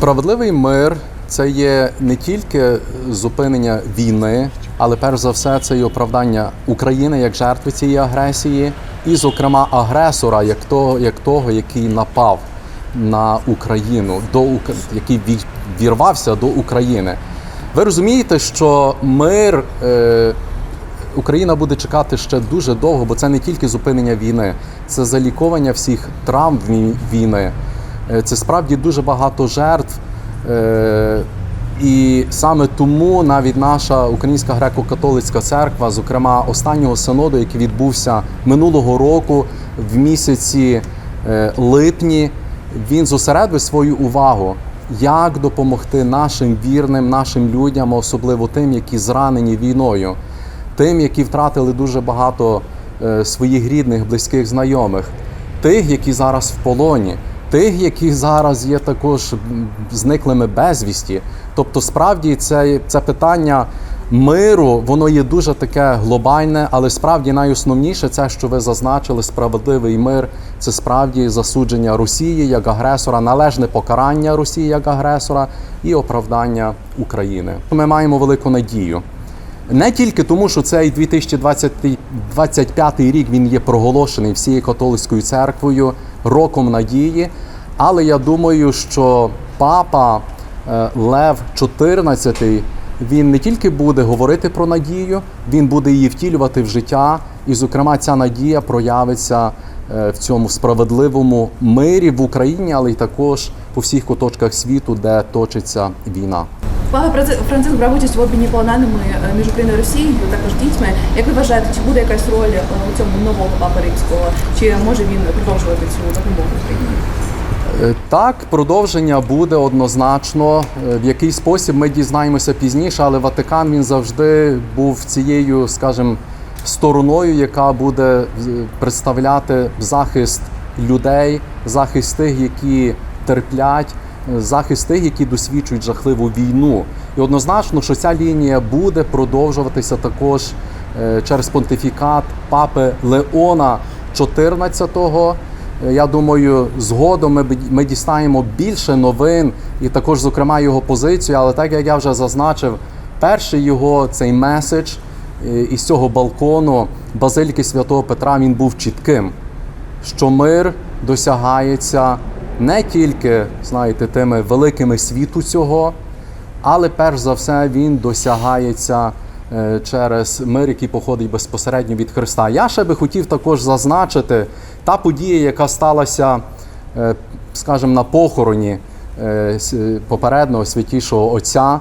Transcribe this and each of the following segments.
Справедливий мир це є не тільки зупинення війни, але перш за все це і оправдання України як жертви цієї агресії, і, зокрема, агресора, як того, як того, який напав на Україну, до який ві- вірвався до України. Ви розумієте, що мир е, Україна буде чекати ще дуже довго, бо це не тільки зупинення війни, це заліковання всіх травм війни. Е, Це справді дуже багато жертв. Е, І саме тому навіть наша Українська греко-католицька церква, зокрема останнього синоду, який відбувся минулого року в місяці е, липні, він зосередив свою увагу, як допомогти нашим вірним, нашим людям, особливо тим, які зранені війною тим, які втратили дуже багато своїх рідних, близьких знайомих, тих, які зараз в полоні, тих, які зараз є також зниклими безвісті. Тобто, справді, це, це питання миру, воно є дуже таке глобальне, але справді найосновніше це, що ви зазначили, справедливий мир, це справді засудження Росії як агресора, належне покарання Росії як агресора і оправдання України. Ми маємо велику надію. Не тільки тому, що цей 2025 рік він є проголошений всією католицькою церквою роком надії, але я думаю, що папа е, Лев XIV, він не тільки буде говорити про надію, він буде її втілювати в життя, і, зокрема, ця надія проявиться е, в цьому справедливому мирі в Україні, але й також по всіх куточках світу, де точиться війна. Папа Франци- Франциск брав участь в обміні полоненими е, між Україною і Росією, також дітьми. Як ви вважаєте, чи буде якась роль е, у цьому нового папи римського? Чи може він продовжувати цю допомогу Україні? Е, Так, продовження буде однозначно. В який спосіб ми дізнаємося пізніше, але Ватикан він завжди був цією, скажімо, стороною, яка буде представляти захист людей, захист тих, які терплять, захист тих, які досвідчують жахливу війну. І однозначно, що ця лінія буде продовжуватися також е, через понтифікат папи Леона XIV. Е, Я думаю, згодом ми, ми дістаємо більше новин і також, зокрема, його позицію. Але так як я вже зазначив, перший його цей меседж е, із цього балкону Базиліки Святого Петра він був чітким, що мир досягається не тільки, знаєте, тими великими світу цього, але перш за все він досягається е, через мир, який походить безпосередньо від Христа. Я ще би хотів також зазначити та подія, яка сталася, е, скажімо, на похороні е, попереднього святішого Отця,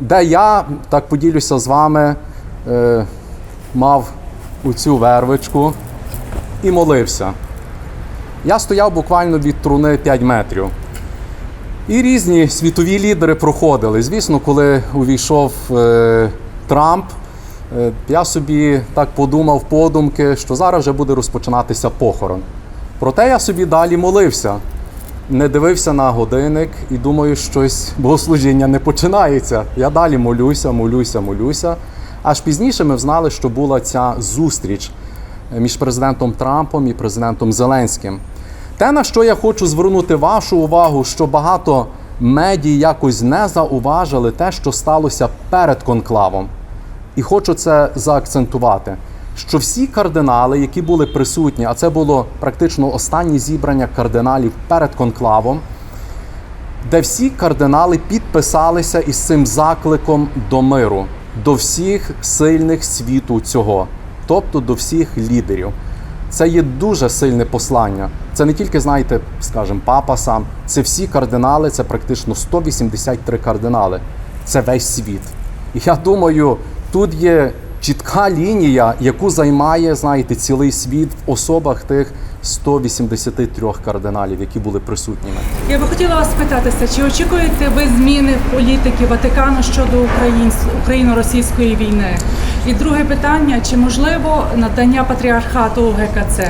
де я так поділюся з вами, мав оцю вервичку і молився. Я стояв буквально від труни 5 метрів. І різні світові лідери проходили. Звісно, коли увійшов е, Трамп, е, я собі так подумав подумки, що зараз вже буде розпочинатися похорон. Проте я собі далі молився, не дивився на годинник і думаю, щось богослужіння не починається. Я далі молюся, молюся, молюся. Аж пізніше ми взнали, що була ця зустріч між президентом Трампом і президентом Зеленським. Те, на що я хочу звернути вашу увагу, що багато медій якось не зауважили те, що сталося перед конклавом. І хочу це заакцентувати. Що всі кардинали, які були присутні, а це було практично останнє зібрання кардиналів перед конклавом, де всі кардинали підписалися із цим закликом до миру, до всіх сильних світу цього, тобто до всіх лідерів. Це є дуже сильне послання. Це не тільки, знаєте, скажімо, папа сам, це всі кардинали, це практично 183 кардинали. Це весь світ. І я думаю, тут є чітка лінія, яку займає, знаєте, цілий світ в особах тих 183 кардиналів, які були присутніми. Я би хотіла вас спитатися, чи очікуєте ви зміни в політики Ватикану щодо україно-російської війни? І друге питання: чи можливо надання патріархату ГКЦ?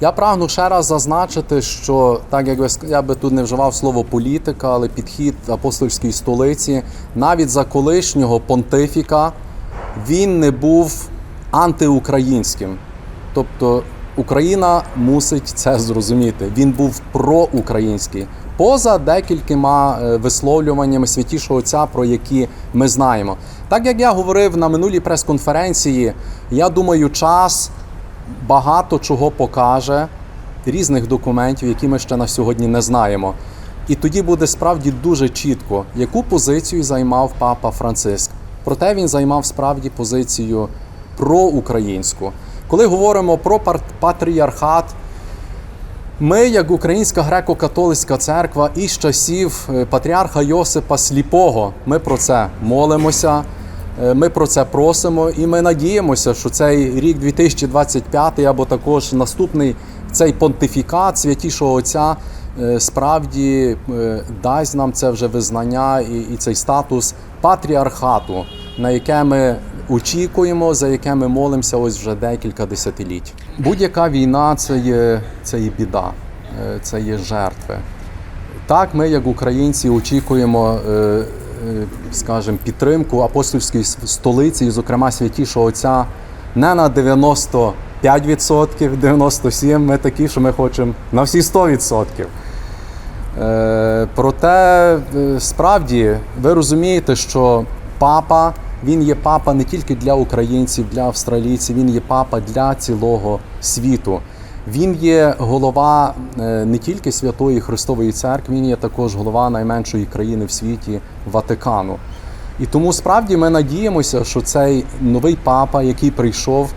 Я прагну ще раз зазначити, що так як я би тут не вживав слово політика, але підхід апостольської столиці, навіть за колишнього понтифіка, він не був антиукраїнським. Тобто Україна мусить це зрозуміти. Він був проукраїнський, поза декількома е, висловлюваннями святішого Отця, про які ми знаємо. Так як я говорив на минулій прес-конференції, я думаю, час багато чого покаже, різних документів, які ми ще на сьогодні не знаємо. І тоді буде справді дуже чітко, яку позицію займав папа Франциск. Проте він займав справді позицію проукраїнську. Коли говоримо про патріархат, ми, як Українська греко-католицька церква, із часів е, патріарха Йосипа Сліпого, ми про це молимося, ми про це просимо, і ми надіємося, що цей рік 2025 або також наступний цей понтифікат святішого Отця е, справді е, дасть нам це вже визнання і, і цей статус патріархату, на яке ми очікуємо, за яке ми молимося ось вже декілька десятиліть. Будь-яка війна це є, це є біда, е, це є жертви. Так, ми, як українці, очікуємо, е, е, скажімо, підтримку апостольської столиці, і, зокрема святішого Отця, не на 95%, 97%. Ми такі, що ми хочемо на всі 100%. Е, Проте е, справді ви розумієте, що папа він є папа не тільки для українців, для австралійців, він є папа для цілого світу. Він є голова е, не тільки Святої Христової Церкви, він є також голова найменшої країни в світі Ватикану. І тому справді ми надіємося, що цей новий папа, який прийшов,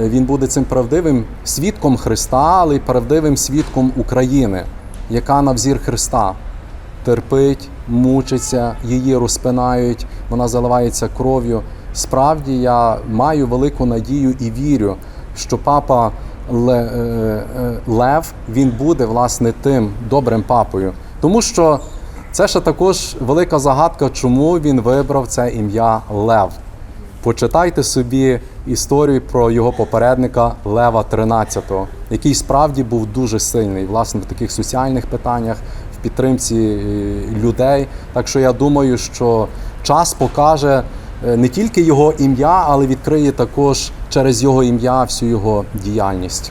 е, він буде цим правдивим свідком Христа, але й правдивим свідком України, яка на взір Христа терпить, мучиться, її розпинають, вона заливається кров'ю. Справді я маю велику надію і вірю, що папа Лев він буде власне тим добрим папою, тому що це ще також велика загадка, чому він вибрав це ім'я Лев. Почитайте собі історію про його попередника Лева XIII, який справді був дуже сильний власне в таких соціальних питаннях, в підтримці е, людей. Так що я думаю, що час покаже е, не тільки його ім'я, але відкриє також через його ім'я всю його діяльність.